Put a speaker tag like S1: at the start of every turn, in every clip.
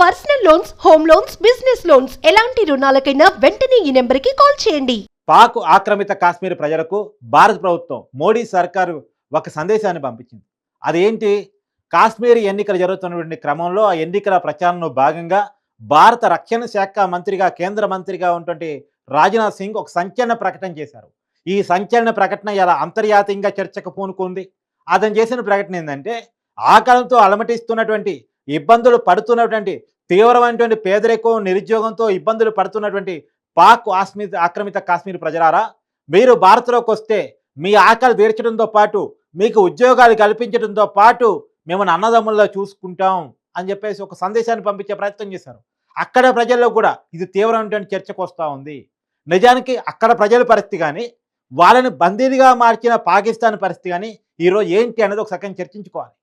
S1: Personal loans home loans business loans. ఎలాంటి రుణాలకైనా వెంటనే ఈ నెంబర్కి కాల్ చేయండి.
S2: పాక్ ఆక్రమిత కాశ్మీర్ ప్రజలకు భారత ప్రభుత్వం మోడీ సర్కారు ఒక సందేశాన్ని పంపించింది. అదేంటి? కాశ్మీర్ ఎన్నికలు జరుగుతున్నటువంటి క్రమంలో ఆ ఎన్నికల ప్రచారంలో భాగంగా భారత రక్షణ శాఖ మంత్రిగా కేంద్ర మంత్రిగా ఉన్నటువంటి రాజ్నాథ్ సింగ్ ఒక సంచలన ప్రకటన చేశారు. ఈ సంచలన ప్రకటన ఇలా అంతర్జాతీయంగా చర్చకు పూనుకుంది. అతను చేసిన ప్రకటన ఏంటంటే ఆకలంతో అలమటిస్తున్నటువంటి ఇబ్బందులు పడుతున్నటువంటి తీవ్రమైనటువంటి పేదరికం నిరుద్యోగంతో ఇబ్బందులు పడుతున్నటువంటి పాక్ ఆస్మిత ఆక్రమిత కాశ్మీర్ ప్రజలారా మీరు భారత్లోకి వస్తే మీ ఆకలి తీర్చడంతో పాటు మీకు ఉద్యోగాలు కల్పించడంతో పాటు మిమ్మల్ని అన్నదమ్ముల్లో చూసుకుంటాం అని చెప్పేసి ఒక సందేశాన్ని పంపించే ప్రయత్నం చేశారు. అక్కడ ప్రజల్లో కూడా ఇది తీవ్రమైనటువంటి చర్చకు వస్తూ ఉంది. నిజానికి అక్కడ ప్రజల పరిస్థితి కానీ వాళ్ళని బందీలుగా మార్చిన పాకిస్తాన్ పరిస్థితి కానీ ఈరోజు ఏంటి అనేది ఒక సగం చర్చించుకోవాలి.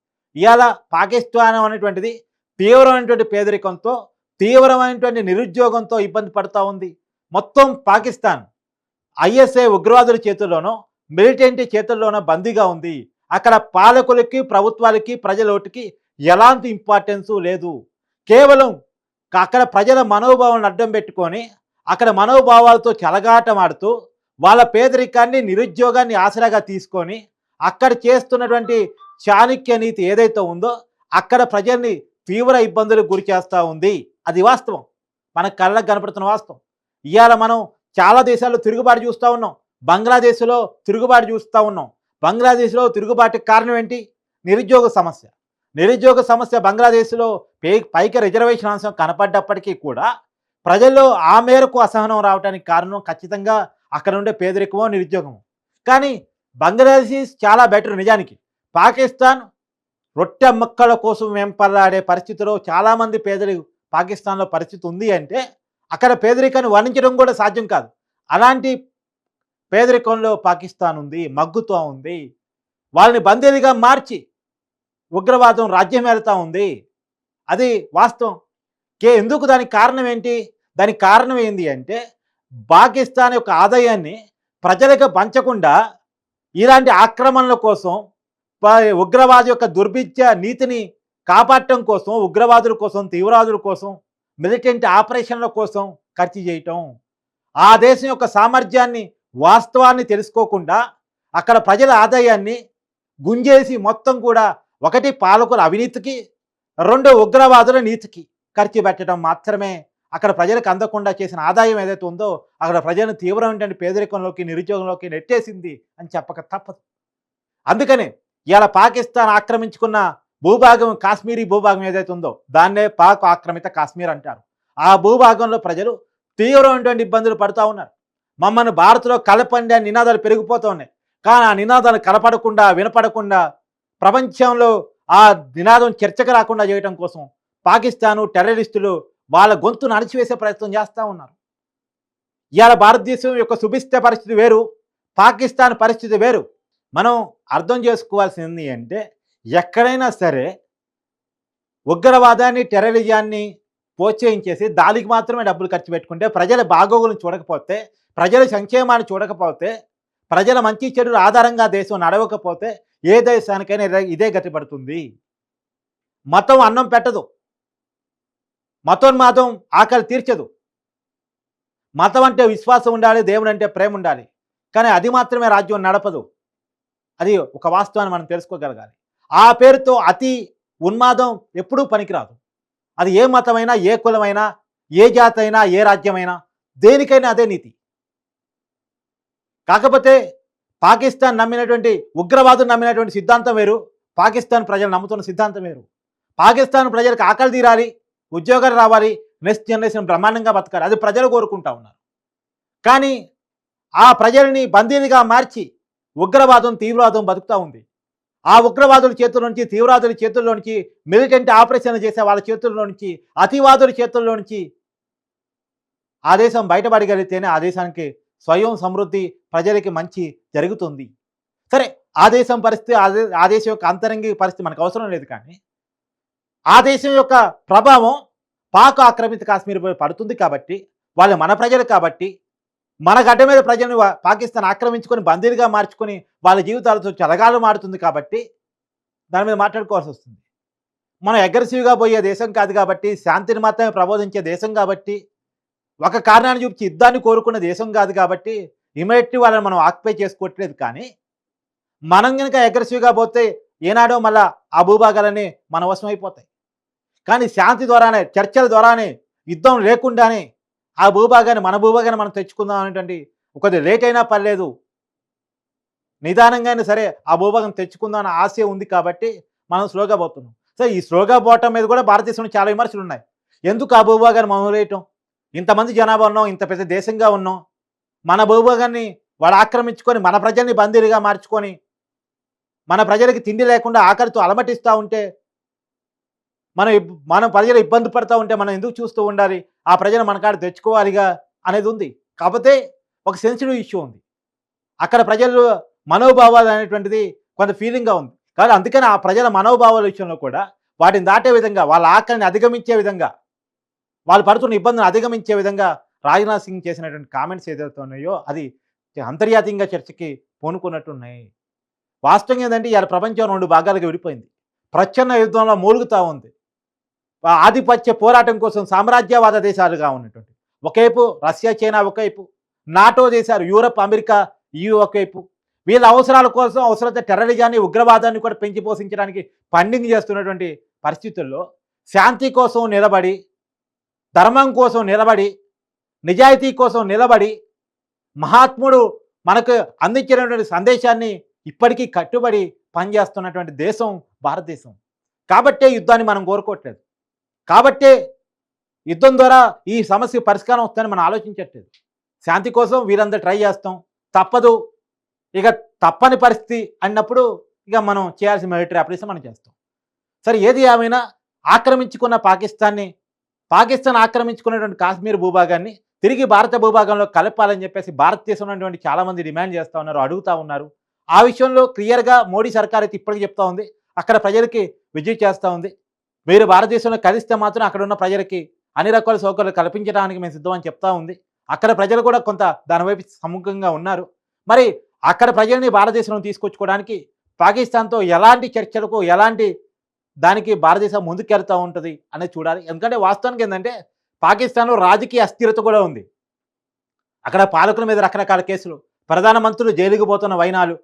S2: ఇవాళ పాకిస్తాన్ అనేటువంటిది తీవ్రమైనటువంటి పేదరికంతో తీవ్రమైనటువంటి నిరుద్యోగంతో ఇబ్బంది పడుతూ ఉంది. మొత్తం పాకిస్తాన్ ఐఎస్ఐ ఉగ్రవాదుల చేతుల్లోనో మిలిటెంట్ చేతుల్లోనో బందీగా ఉంది. అక్కడ పాలకులకి ప్రభుత్వాలకి ప్రజలోటికి ఎలాంటి ఇంపార్టెన్సు లేదు. కేవలం అక్కడ ప్రజల మనోభావాలను అడ్డం పెట్టుకొని అక్కడ మనోభావాలతో చెలగాటమాడుతూ వాళ్ళ పేదరికాన్ని నిరుద్యోగాన్ని ఆసరాగా తీసుకొని అక్కడ చేస్తున్నటువంటి చాణక్య నీతి ఏదైతే ఉందో అక్కడ ప్రజల్ని తీవ్ర ఇబ్బందులకు గురి చేస్తూ ఉంది. అది వాస్తవం. మన కళ్ళకు కనపడుతున్న వాస్తవం. ఇవాళ మనం చాలా దేశాల్లో తిరుగుబాటు చూస్తూ ఉన్నాం. బంగ్లాదేశ్లో తిరుగుబాటు చూస్తూ ఉన్నాం. బంగ్లాదేశ్లో తిరుగుబాటుకి కారణం ఏంటి? నిరుద్యోగ సమస్య. నిరుద్యోగ సమస్య బంగ్లాదేశ్లో పై పైకి రిజర్వేషన్ అంశం కనపడ్డప్పటికీ కూడా ప్రజల్లో ఆ మేరకు అసహనం రావడానికి కారణం ఖచ్చితంగా అక్కడ ఉండే పేదరికమో నిరుద్యోగమో. కానీ బంగ్లాదేశ్ చాలా బెటర్ నిజానికి. పాకిస్తాన్ రొట్టె మొక్కల కోసం వెంపలాడే పరిస్థితిలో చాలామంది పేదలు పాకిస్తాన్లో పరిస్థితి ఉంది అంటే అక్కడ పేదరికాన్ని వర్ణించడం కూడా సాధ్యం కాదు. అలాంటి పేదరికంలో పాకిస్తాన్ ఉంది మగ్గుతూ ఉంది వాళ్ళని బందీలుగా మార్చి ఉగ్రవాదం రాజ్యం వెళ్తూ ఉంది. అది వాస్తవం. కే ఎందుకు దానికి కారణం ఏంటి? దానికి కారణం ఏంటి అంటే పాకిస్తాన్ యొక్క ఆదాయాన్ని ప్రజలకు పంచకుండా ఇలాంటి ఆక్రమణల కోసం ఉగ్రవాది యొక్క దుర్భిత్య నీతిని కాపాడటం కోసం ఉగ్రవాదుల కోసం తీవ్రవాదుల కోసం మిలిటెంట్ ఆపరేషన్ల కోసం ఖర్చు చేయటం. ఆ దేశం యొక్క సామర్థ్యాన్ని వాస్తవాన్ని తెలుసుకోకుండా అక్కడ ప్రజల ఆదాయాన్ని గుంజేసి మొత్తం కూడా ఒకటి పాలకుల అవినీతికి రెండు ఉగ్రవాదుల నీతికి ఖర్చు పెట్టడం మాత్రమే అక్కడ ప్రజలకు అందకుండా చేసిన ఆదాయం ఏదైతే ఉందో అక్కడ ప్రజలను తీవ్రమైనటువంటి పేదరికంలోకి నిరుద్యోగంలోకి నెట్టేసింది అని చెప్పక తప్పదు. అందుకనే ఇలా పాకిస్తాన్ ఆక్రమించుకున్న భూభాగం కాశ్మీరీ భూభాగం ఏదైతే ఉందో దాన్నే పాక్ ఆక్రమిత కాశ్మీర్ అంటారు. ఆ భూభాగంలో ప్రజలు తీవ్రమైనటువంటి ఇబ్బందులు పడుతూ ఉన్నారు. మమ్మల్ని భారత్లో కలపండి అని నినాదాలు పెరిగిపోతూ ఉన్నాయి. కానీ ఆ నినాదాలు కలపడకుండా వినపడకుండా ప్రపంచంలో ఆ నినాదం చర్చకు రాకుండా చేయడం కోసం పాకిస్తాను టెర్రరిస్టులు వాళ్ళ గొంతును అణచివేసే ప్రయత్నం చేస్తూ ఉన్నారు. ఇవాళ భారతదేశం యొక్క సుభిస్థ పరిస్థితి వేరు పాకిస్తాన్ పరిస్థితి వేరు. మనం అర్థం చేసుకోవాల్సింది అంటే ఎక్కడైనా సరే ఉగ్రవాదాన్ని టెర్రరిజాన్ని ప్రోత్సహించేసి దానికి మాత్రమే డబ్బులు ఖర్చు పెట్టుకుంటే ప్రజల బాగోగులను చూడకపోతే ప్రజల సంక్షేమాన్ని చూడకపోతే ప్రజల మంచి చెడు ఆధారంగా దేశం నడవకపోతే ఏ దేశానికైనా ఇదే- ఇదే గతి పడుతుంది మతం అన్నం పెట్టదు. మతోన్మాదం ఆకలి తీర్చదు. మతం అంటే విశ్వాసం ఉండాలి దేవుడు అంటే ప్రేమ ఉండాలి. కానీ అది మాత్రమే రాజ్యం నడపదు. అది ఒక వాస్తవాన్ని మనం తెలుసుకోగలగాలి. ఆ పేరుతో అతి ఉన్మాదం ఎప్పుడూ పనికిరాదు. అది ఏ మతమైనా ఏ కులమైనా ఏ జాతి అయినా ఏ రాజ్యమైనా దేనికైనా అదే నీతి. కాకపోతే పాకిస్తాన్ నమ్మినటువంటి ఉగ్రవాదులు నమ్మినటువంటి సిద్ధాంతం వేరు పాకిస్తాన్ ప్రజలు నమ్ముతున్న సిద్ధాంతం వేరు. పాకిస్తాన్ ప్రజలకు ఆకలి తీరాలి ఉద్యోగాలు రావాలి నెక్స్ట్ జనరేషన్ బ్రహ్మాండంగా బతకాలి. అది ప్రజలు కోరుకుంటా ఉన్నారు. కానీ ఆ ప్రజల్ని బందీలుగా మార్చి ఉగ్రవాదం తీవ్రవాదం బతుకుతూ ఉంది. ఆ ఉగ్రవాదుల చేతుల నుంచి తీవ్రవాదుల చేతుల్లో నుంచి మిలిటెంట్ ఆపరేషన్ చేసే వాళ్ళ చేతుల్లో నుంచి అతివాదుల చేతుల్లో నుంచి ఆ దేశం బయటపడగలిగితేనే ఆ దేశానికి స్వయం సమృద్ధి ప్రజలకి మంచి జరుగుతుంది. సరే ఆ దేశం పరిస్థితి ఆ దేశం యొక్క అంతరంగి పరిస్థితి మనకు అవసరం లేదు కానీ ఆ దేశం యొక్క ప్రభావం పాక్ ఆక్రమిత కాశ్మీర్ పడుతుంది కాబట్టి వాళ్ళు మన ప్రజలు కాబట్టి మన గడ్డ మీద ప్రజలను పాకిస్తాన్ ఆక్రమించుకొని బందీలుగా మార్చుకొని వాళ్ళ జీవితాలతో చలగాలు మారుతుంది కాబట్టి దాని మీద మాట్లాడుకోవాల్సి వస్తుంది. మనం అగ్రెసివ్గా పోయే దేశం కాదు కాబట్టి శాంతిని మాత్రమే ప్రబోధించే దేశం కాబట్టి ఒక కారణాన్ని చూపించి యుద్ధాన్ని కోరుకున్న దేశం కాదు కాబట్టి ఇమీడియట్లీ వాళ్ళని మనం ఆక్యుపై చేసుకోవట్లేదు కానీ మనం కనుక అగ్రెసివ్గా పోతే ఏనాడో మళ్ళా ఆ భూభాగాలన్నీ మన వశమైపోతాయి. కానీ శాంతి ద్వారానే చర్చల ద్వారానే యుద్ధం లేకుండానే ఆ భూభాగాన్ని మన భూభాగాన్ని మనం తెచ్చుకుందాం అనేటువంటి ఒకది లేట్ అయినా పర్లేదు. నిదానంగానే సరే ఆ భూభాగం తెచ్చుకుందాం అన్న ఆశ ఉంది కాబట్టి మనం స్లోగా పోతున్నాం. సో ఈ స్లోగా పోవటం మీద కూడా భారతదేశంలో చాలా విమర్శలు ఉన్నాయి. ఎందుకు ఆ భూభాగాన్ని మనం వేయటం ఇంతమంది జనాభా ఉన్నాం ఇంత పెద్ద దేశంగా ఉన్నాం. మన భూభాగాన్ని వాడు ఆక్రమించుకొని మన ప్రజల్ని బందీలుగా మార్చుకొని మన ప్రజలకి తిండి లేకుండా ఆకలితో అలమటిస్తూ ఉంటే మనం మనం ప్రజలు ఇబ్బంది పడుతూ ఉంటే మనం ఎందుకు చూస్తూ ఉండాలి? ఆ ప్రజలు మనకాడ తెచ్చుకోవాలిగా అనేది ఉంది. కాకపోతే ఒక సెన్సిటివ్ ఇష్యూ ఉంది. అక్కడ ప్రజలు మనోభావాలు అనేటువంటిది కొంత ఫీలింగ్గా ఉంది. కానీ అందుకని ఆ ప్రజల మనోభావాల విషయంలో కూడా వాటిని దాటే విధంగా వాళ్ళ ఆకలిని అధిగమించే విధంగా వాళ్ళు పడుతున్న ఇబ్బందులను అధిగమించే విధంగా రాజ్నాథ్ సింగ్ చేసినటువంటి కామెంట్స్ ఏదైతే ఉన్నాయో అది అంతర్జాతీయంగా చర్చకి పూనుకున్నట్టున్నాయి. వాస్తవం ఏంటంటే ఇవాళ ప్రపంచం రెండు భాగాలుగా విడిపోయింది. ప్రచ్ఛన్న యుద్ధంలో మూలుగుతూ ఉంది. ఆధిపత్య పోరాటం కోసం సామ్రాజ్యవాద దేశాలుగా ఉన్నటువంటి. ఒకవైపు రష్యా చైనా ఒకవైపు నాటో దేశాలు యూరప్ అమెరికా ఈ ఒకవైపు. వీళ్ళ అవసరాల కోసం అవసరమైతే టెర్రరిజాన్ని ఉగ్రవాదాన్ని కూడా పెంచి పోషించడానికి ఫండింగ్ చేస్తున్నటువంటి పరిస్థితుల్లో శాంతి కోసం నిలబడి ధర్మం కోసం నిలబడి నిజాయితీ కోసం నిలబడి మహాత్ముడు మనకు అందించినటువంటి సందేశాన్ని ఇప్పటికీ కట్టుబడి పనిచేస్తున్నటువంటి దేశం భారతదేశం. కాబట్టే యుద్ధాన్ని మనం కోరుకోవట్లేదు. కాబట్టే యుద్ధం ద్వారా ఈ సమస్య పరిష్కారం వస్తుందని మనం ఆలోచించట్లేదు. శాంతి కోసం వీరందరూ ట్రై చేస్తాం. తప్పదు. ఇక తప్పని పరిస్థితి అన్నప్పుడు ఇక మనం చేయాల్సిన మిలిటరీ ఆపరేషన్ మనం చేస్తాం. సరే ఏది ఏమైనా ఆక్రమించుకున్న పాకిస్తాన్ని పాకిస్తాన్ ఆక్రమించుకున్నటువంటి కాశ్మీర్ భూభాగాన్ని తిరిగి భారత భూభాగంలో కలపాలని చెప్పేసి భారతదేశంలో ఉన్నటువంటి చాలామంది డిమాండ్ చేస్తూ ఉన్నారు అడుగుతూ ఉన్నారు. ఆ విషయంలో క్లియర్గా మోడీ సర్కార్ అయితే ఇప్పటికీ చెప్తా ఉంది. అక్కడ ప్రజలకి విజిట్ చేస్తూ ఉంది. మీరు భారతదేశంలో కలిస్తే మాత్రం అక్కడ ఉన్న ప్రజలకి అన్ని రకాల సౌకర్యాలు కల్పించడానికి మేము సిద్ధం అని చెప్తా ఉంది. అక్కడ ప్రజలు కూడా కొంత దానివైపు సముఖంగా ఉన్నారు. మరి అక్కడ ప్రజల్ని భారతదేశంలో తీసుకొచ్చుకోవడానికి పాకిస్తాన్తో ఎలాంటి చర్చలకు ఎలాంటి దానికి భారతదేశం ముందుకెళ్తూ ఉంటుంది అనేది చూడాలి. ఎందుకంటే వాస్తవానికి ఏంటంటే పాకిస్తాన్లో రాజకీయ అస్థిరత కూడా ఉంది. అక్కడ పాలకుల మీద రకరకాల కేసులు ప్రధానమంత్రులు జైలుకు పోతున్న వైనాలు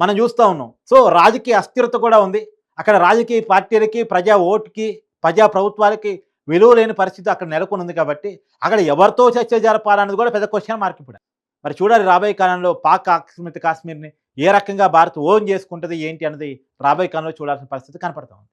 S2: మనం చూస్తూ ఉన్నాం. సో రాజకీయ అస్థిరత కూడా ఉంది. అక్కడ రాజకీయ పార్టీలకి ప్రజా ఓటుకి ప్రజా ప్రభుత్వాలకి విలువ లేని పరిస్థితి అక్కడ నెలకొని ఉంది కాబట్టి అక్కడ ఎవరితో చర్చ జరపాలన్నది కూడా పెద్ద క్వశ్చన్ మార్క్ ఇప్పుడు. మరి చూడాలి రాబోయే కాలంలో పాక్ ఆక్రమిత కాశ్మీర్ని ఏ రకంగా భారత్ ఓన్ చేసుకుంటుంది ఏంటి అన్నది రాబోయే కాలంలో చూడాల్సిన పరిస్థితి కనపడుతుంది